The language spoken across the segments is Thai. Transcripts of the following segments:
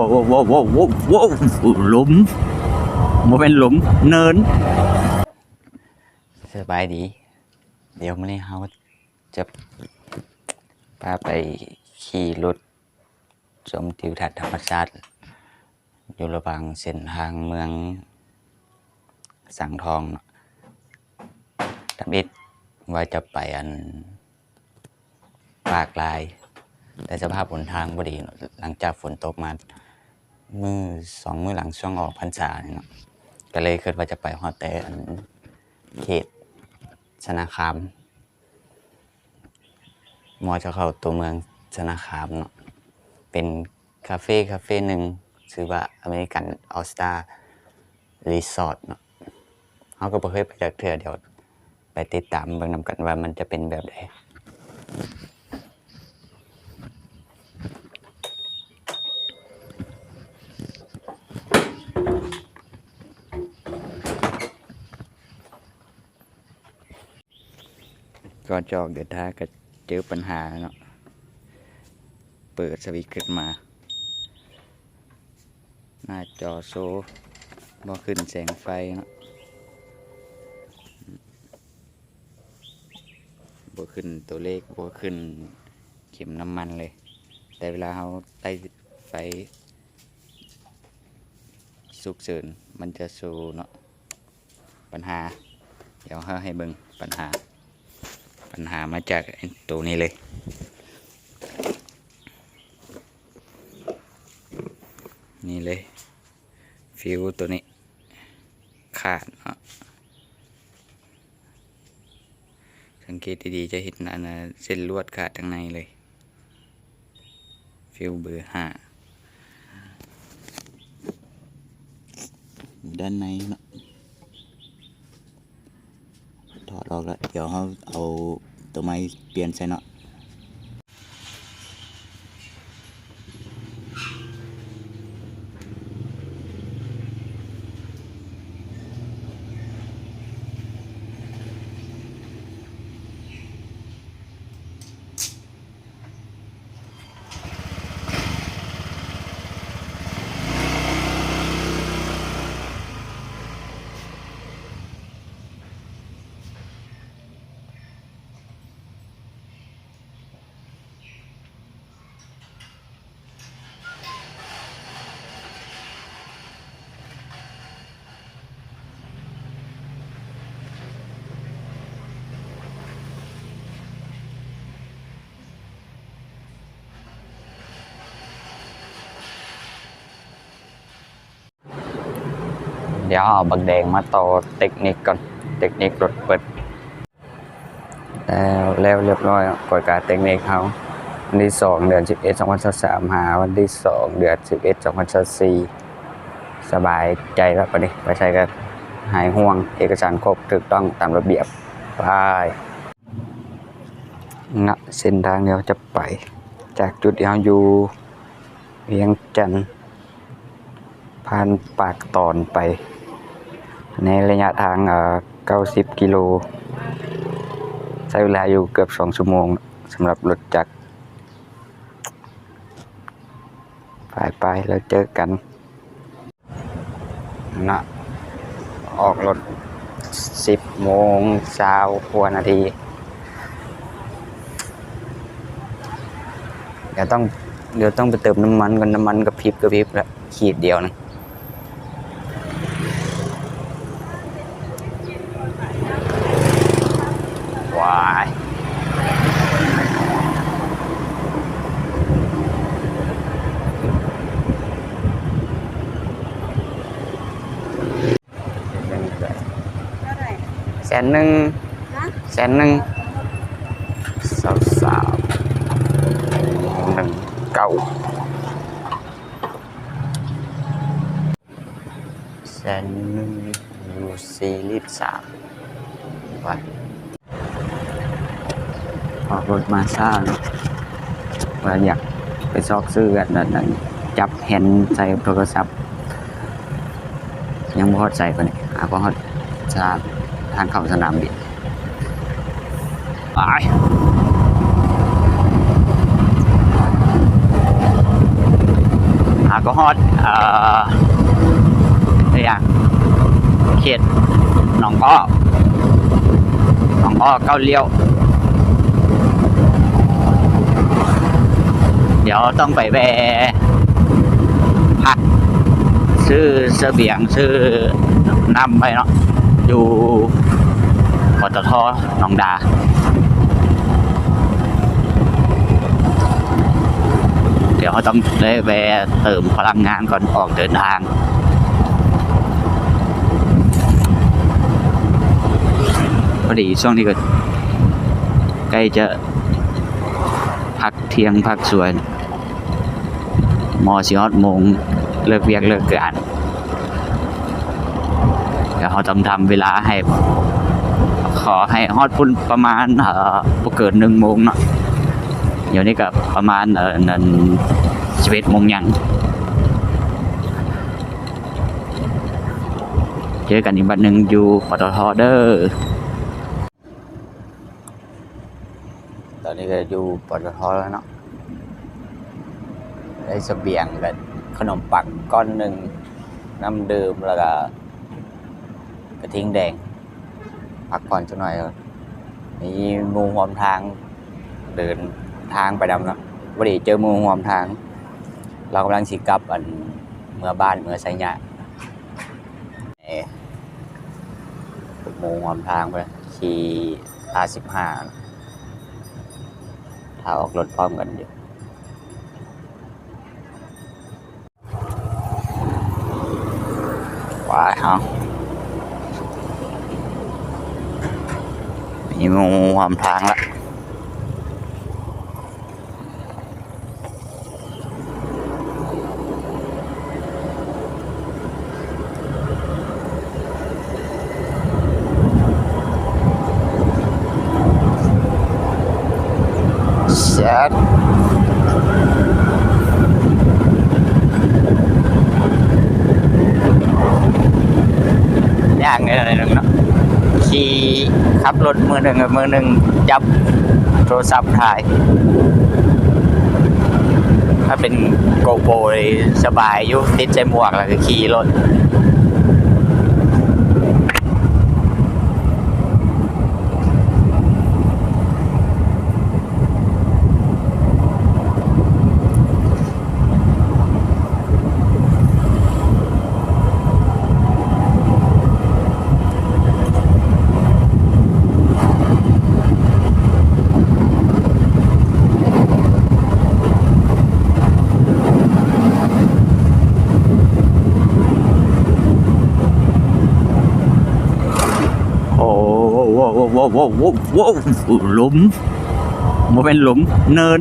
ว้าวว้าวว้าวว้าวว้าวหลุมบ่เป็นหลุมเนินสบายดี เดี๋ยวมื้อนี้เราจะพาไปขี่รถชมทิวทัศน์ธรรมชาติอยู่ระหว่างเส้นทางเมือง สังทองทำอิดว่าจะไปอันปากลาย แต่สภาพบนทางบดีหลังจากฝนตกมา มือสองมือหลังช่วงออกพรรษาเนี่ยเนาะก็เลยคิดว่าจะไปฮอดแต่อันเขตชนาคามมอจะเข้าตัวเมืองชนาคามเนาะเป็นคาเฟ่คาเฟ่หนึ่งชื่อว่าอเมริกันออสตารีสอร์ทเนาะเขาก็บ่เคยไปจากเถื่อเดี๋ยวไปติดตามเบิ่งนำกันว่ามันจะเป็นแบบใด ก่อนจะออกเดินทางก็เจอปัญหาเนาะ เปิดสวิตช์ขึ้นมา หน้าจอโซบ่ขึ้นแสงไฟเนาะบ่ขึ้นตัวเลขบ่ขึ้นเข็มน้ำมันเลย แต่เวลาเราไต่ไฟสุกเสริญมันจะโซเนาะปัญหา เดี๋ยวเราให้เบิ่งปัญหา ปัญหามาจากตัวนี้เลยนี่เลย ฟิวตัวนี้ ขาดเนาะสังเกตดีๆจะเห็นอันเส้นลวดขาดทั้งในเลย ฟิวเบอร์ห้าด้านในเนาะถอดออกแล้ว เดี๋ยวเขาเอา ตัวไม้เปลี่ยนใช่เนาะ เดี๋ยวเอาบักแดงมาต่อเทคนิคก่อนเทคนิครถเปิด แล้วแล้วเรียบร้อยกฎการเทคนิคเขาวันที่สองเดือนสิบเอ็ดสองพันสามหาวันที่สองเดือนสิบเอ็ดสองพันสี่สบายใจแล้วปะนี่ไปใช้กันหายห่วงเอกสารครบถูกต้องตามระเบียบไปณเส้นทางเดียวจะไป จากจุดที่เราอยู่เวียงจันทน์ผ่านปากตอนไป ในระยะทางเอ่อ90 กิโล ใช้เวลาอยู่เกือบ 2 ชั่วโมงสำหรับรถจักรไปไปแล้วเจอกันนะออกรถ 10 โมงเช้าหัวนาทีเดี๋ยวต้องเดี๋ยวต้องไปเติมน้ำมันก่อนน้ำมันกระพริบกระพริบล้วขีดเดียวนะว้ายแสนหนึ่งแสนหนึ่งสาวสาวหนึ่งเก้าแสนหนึ่งยูซีลิตรสามวัดออกรถมาซ่าเนอะว่าอยากไปซอกซื้อกันนั่นจับแฮนใส่โทรศัพท์ ยังบ่ฮอดใส่ปะเนี่ยหาบ่ฮอดจากางเข้าสนามบินไปหาก็ฮอดเอ่ออะไรอย่างเขตหนองอ้อหนองอ้อเก้าเลี้ยว เดี๋ยวต้องไปแวะพักซื้อเสบียงซื้อน้ำไปเนาะอยู่ ตทหนองดาเดี๋ยวเขาต้องได้แวะเติมพลังงานก่อนออกเดินทาง พอดีช่วงนี้ก็ใกล้จะพักเที่ยงพักสวยมอสิฮอดโมงเลิกเวียกเลิกงานเดี๋ยวเขาต้องทำเวลาให้ อให้ฮอดพุ่นประมาณเอ่อบ่เกินหนึ่งโมงเนาะเดี๋ยวนี้ก็ประมาณเออนันสิบเอ็ดโมงยังเจอกันอีกบันหนึ่งอยู่ปตทเดอร์ตอนนี้ก็อยู่ปตทแล้วเนาะได้เสบียงกันขนมปังก้อนหนึ่งน้ำดื่มแล้วก็กระทิงแดง พักผ่อนสักหน่อยก่อนมีมูหอมทาง เดินทางไปดำเนาะวันนี้เจอมูหวมทาง เรากำลังสิกลับอันเมื่อบ้านเมื่อไซญะเอ่หมูหวมทางไปขี่อาสิบห้าถ้าออกรถพร้อมกันอยู่ว้าย เอามีหมูหวมทางละ Set. ย่างไงอะไรนึงเนาะขี่ ขับรถมือหนึ่งกับมือหนึ่งจับโทรศัพท์ถ่าย ถ้าเป็นโกโปรสบายอยู่ติดใจหมวกแล้วก็ขี่รถ โอ้โหโว้โว้โว้โว้โว้โว้หลุมมันเป็นหลุมเนิน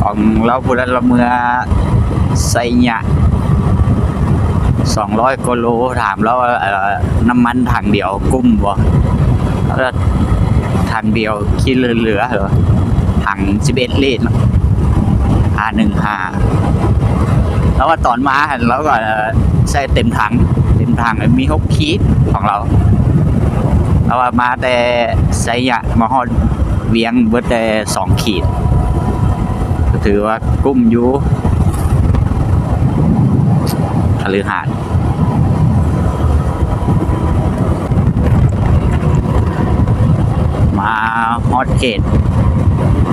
ของเราบุรีละเราเมื่อ ไซญะสองร้อยกิโลถามแล้วน้ำมันถังเดียวกุ้มบ่แล้วถังเดียวคิดเหลือๆเหรอถังสิบเอ็ดลิตรห้าหนึ่งห้าแล้วว่าตอนมาแล้วก็ใส่เต็มถัง เต็มถังมีหกขีดของเราแล้วว่ามาแต่ไซญะมาฮอดเวียงเบิดแต่สองขีดก็ถือว่ากุ้มอยู่ คฤหาสน์มาฮอตเขต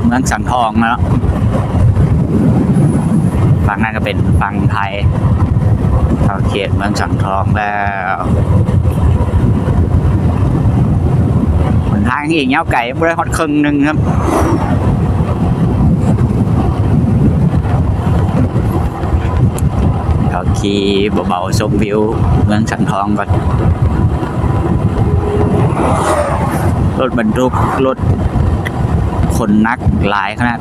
เมืองสังทองแล้วฝั่งนั้นก็เป็นฝั่งไทยเข้าเขตเมืองสังทองแล้วหนทางอีกเงาวไก่ไม่ได้ฮอตครึ่งหนึ่งครับี่เบาๆชมวิวเมืองสันทองก่อน รถบรรทุกรถคนนักหลายขนาด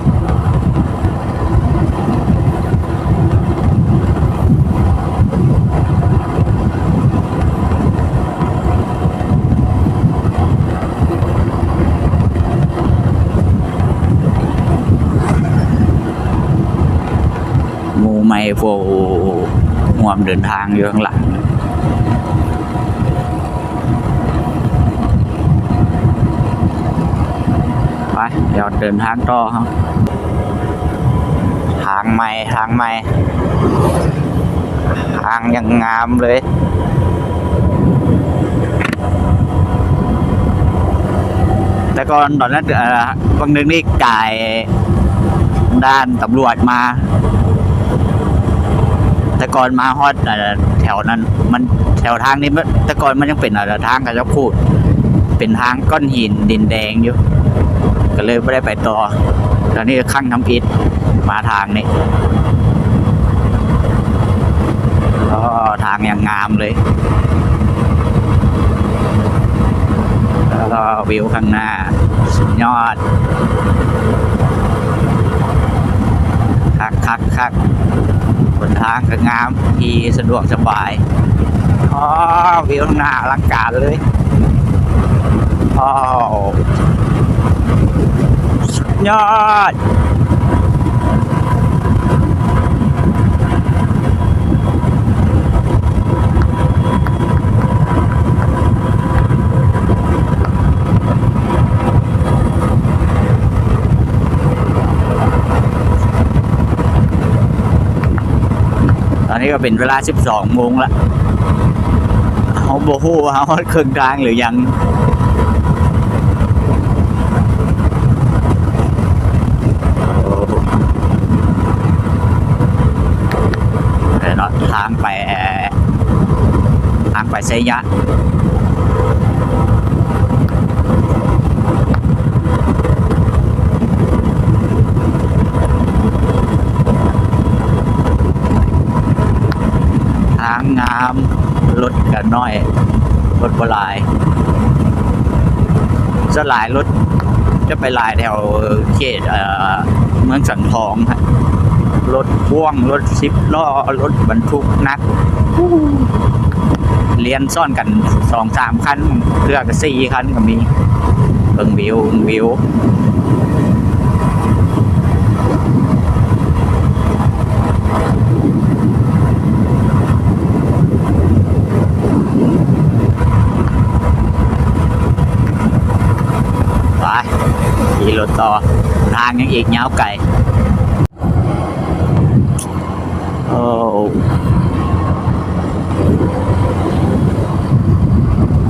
งูไม่โฟ ห่วมเดินทางอยู่ข้างหลังไปเดี๋ยวเดินทางต่อครับทางใหม่ทางใหม่ทางยังงามเลยแต่ก่อนตอนนั้นเอ่อบางนึงนี่กายด้านตำรวจมา แต่ก่อนมาฮอดแถวนั้น มันแถวทางนี้มันแต่ก่อนมันยังเป็นอะไรทางกระจะพูด เป็นทางก้อนหินดินแดงอยู่ ก็เลยไม่ได้ไปต่อ ตอนนี้ข้างทำอิฐมาทางนี้ก็ทางอย่างงามเลยแล้วก็วิวข้างหน้า สุดยอด คักคักคัก บนทางก็งามที่สะดวกสบายอ๋อวิวหน้าอลังการเลยอ๋อยอด นี้ก็เป็นเวลา 12โมงละเขาโบฮู้ว่าเครึ่งทางหรือยังแต่เราทางไปทางไปไซยะ ทางงามรถกันน้อยรถบลายสวนหลายรถจะไปลายแถวเขตเมืองสังทองฮะรถพ่วงรถสิบล้อรถบรรทุกนักเรียนซ่อนกันสองสามคันเพื่อกับสี่คันก็มีเบิ่งวิวเบิงวิว ไปขี่รถ ต่อทางยังอีกยาวไกลโอ้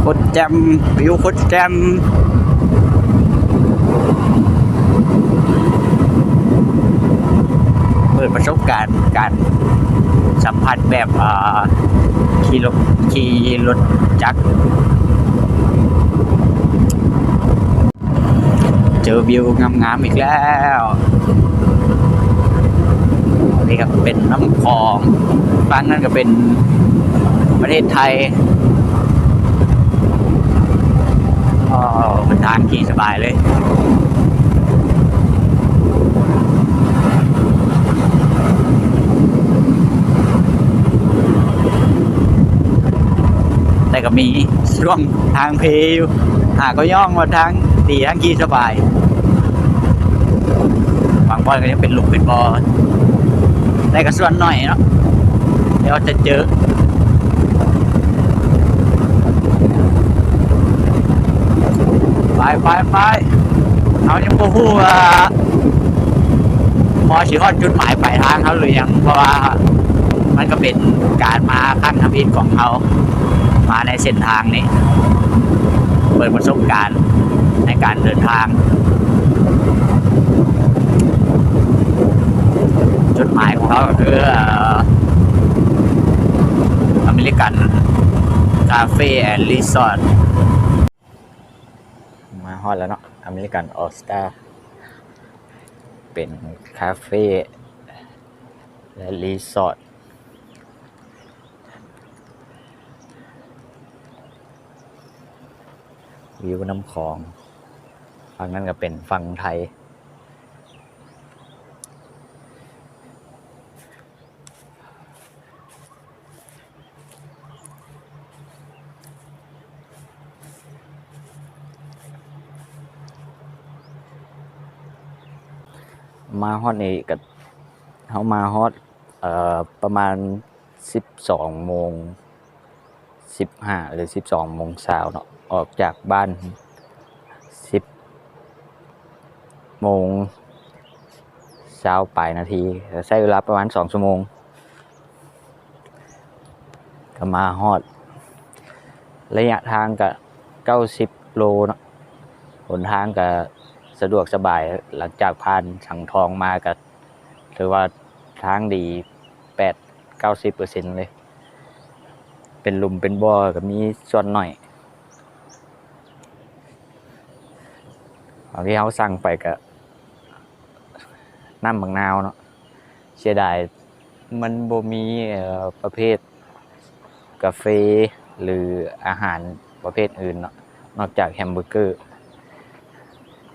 คตแจมวิวโคตแจมเปิดประสบการณ์การสัมผัสแบบอ่าขี่รถขี่รถจักร เจอวิวงามๆอีกแล้วนี่ก็เป็นน้ำคลองฝั่งนั้นก็เป็นประเทศไทยอ๋อเป็นทางขี่สบายเลยแต่ก็มีช่วงทางเพอยู่หาก็ย่องมาทางดีทางขี่สบาย บางบอลก็ยังเป็นหลุมเป็นบอลแต่ก็ส่วนหน่อยเนาะเดี๋ยวจะเจอไปไปไปเขายังบ่ฮู้ว่าพอสิฮอดจุดหมายปลายทางเขาหรือยังเพราะว่ามันก็เป็นการมาขั้นทำอิฐของเขามาในเส้นทางนี้ เปิดประสบการณ์ในการเดินทาง จุดหมายของเราคืออเมริกันคาเฟ่แอนด์รีสอร์ทมาฮอดแล้วเนาะอเมริกันออสตาเป็นคาเฟ่และรีสอร์ทวิวน้ำคลอง ฝั่งนั้นก็เป็นฝั่งไทย มา ฮอดนี่ก็เขามาฮอดเอ่อประมาณสิบสองโมงสิบห้าหรือสิบสองโมงเช้าเนาะออกจากบ้านสิบโมงเช้าปลายนาทีใช้เวลาประมาณสองชั่วโมง ก็มาฮอด ระยะทางก็เก้าสิบโลเนาะหนทางก็ สะดวกสบายหลังจากผ่านสังทองมาก็ถือว่าทางดีแปดเก้าสิบเปอร์เซ็นเลย เป็นลุมเป็นบ่อก็มีส่วนหน่อยอที่เขาสั่งไปก็น้ำบางนาวเนาะเสียดายมันบ่มีประเภทกาแฟหรืออาหารประเภทอื่นเนาะนอกจากแฮมเบอร์เกอร์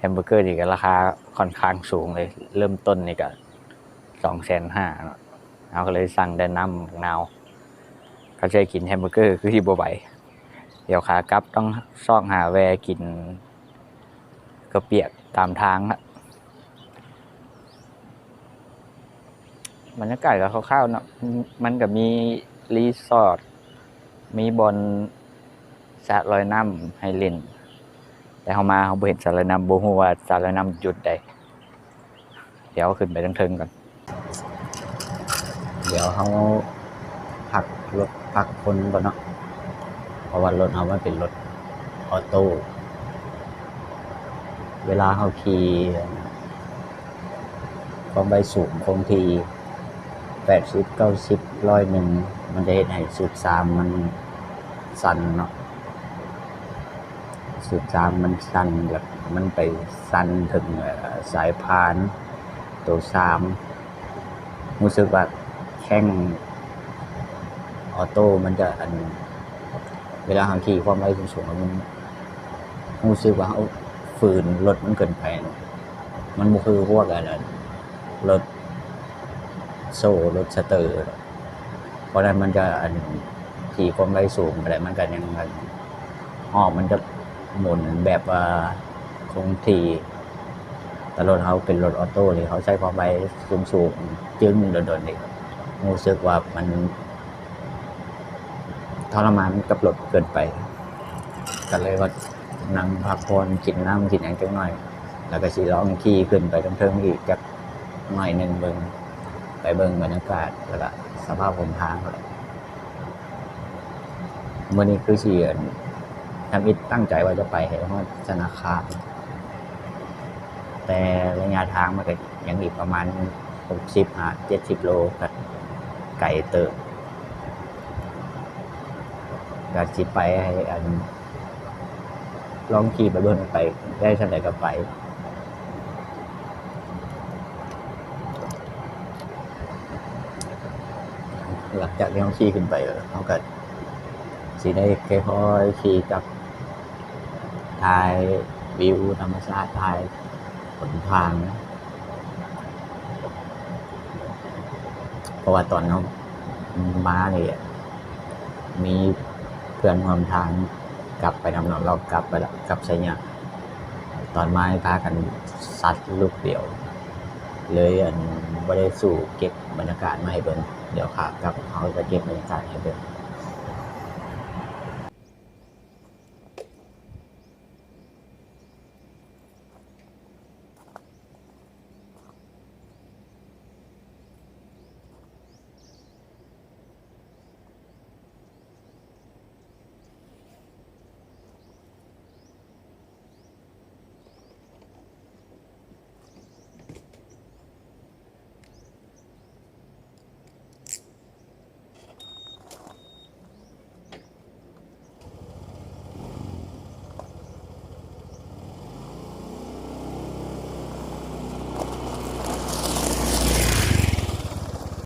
มเบอร์เกอร์นี่ก็ราคาค่อนข้างสูงเลย เริ่มต้นนี่ก็สองแสนห้าเราก็เลยสั่งได้น้ำนาวก็ใช้กินแฮมเบอร์เกอร์คือที่บัวใบเดี๋ยวขากลับต้องซ่องหาแวกินกระเปียกตามทางละบรรยากาศก็คร่าวๆเนาะมันก็มีรีสอร์ทมีบอลสระลอยน้ำให้เล่น แต่เขามาเขาเห็นสาระน้ำบ่ฮู้ว่าสระลอยน้ำจุดใด เดี๋ยวขึ้นไปทางเทิงก่อน เดี๋ยวเขาพักรถพักคนก่อนเนาะ เพราะว่ารถเขามันเป็นรถออโต้ เวลาเขาขี่ความใบสูงคงทีแปดสิบเก้าสิบร้อยหนึ่ง มันจะเห็นให้สูบสามมันสั่นเนาะ สูบสามมันสั่นแบบมันไปสั่นถึงสายพาน ตัวสามรู้สึกว่าแข้งออโต้มันจะอัน เวลาหางขี่ความเร็วสูงๆมันรู้สึกว่าเอาฝืนรถมันเกินไปเนมันบ่คือพวกอะไรรถโซ่รถสเตอร์ เพราะนั้นมันจะอันขี่ความเร็วสูงอะไรมันก็ยังไงอ้อมันจะ หมุนแบบคงที่แต่รถเขาเป็นรถออโต้เลยเขาใช้ความเร็วสูงๆจึงโดนๆนี่รู้สึกว่ามันทรมานกับรถเกินไปก็เลยว่านั่งพักผ่อนกินน้ำกินอย่างจังหน่อย แล้วก็สิร้องขี่ขึ้นไปเทิงอีกจักหน่อยหนึ่งเบิงไปเบิงบรรยากาศแล้วก็สภาพบนทางเลยเมื่อนี้คือเสียน ทำอิดตั้งใจว่าจะไปให้ฮอดธนาคารแต่ระยะทางมันก็ยังอีกประมาณหกสิบหาเจ็ดสิบโลก็ไก่เติบก็สิไปให้อันลองขี่ไปเบิ่งไปได้เท่าไหร่ก็ไปหลังจากที่เขาขี่ขึ้นไปเออเขาก็ สิได้ค่อยๆขี่กับถ่ายวิวธรรมชาติถ่ายผลทางนะเพราะว่าตอนเขามาเนี่ยมีเพื่อนร่วมทางกลับไปนำหนองเรากลับไปแล้วกลับใช่เนี่ยตอนมาให้พากันซัดลูกเดียว เลยอันไม่ได้สู่เก็บบรรยากาศมาให้เบิ่งเดี๋ยวขากลับเขาจะเก็บบรรยากาศให้เบิ่ง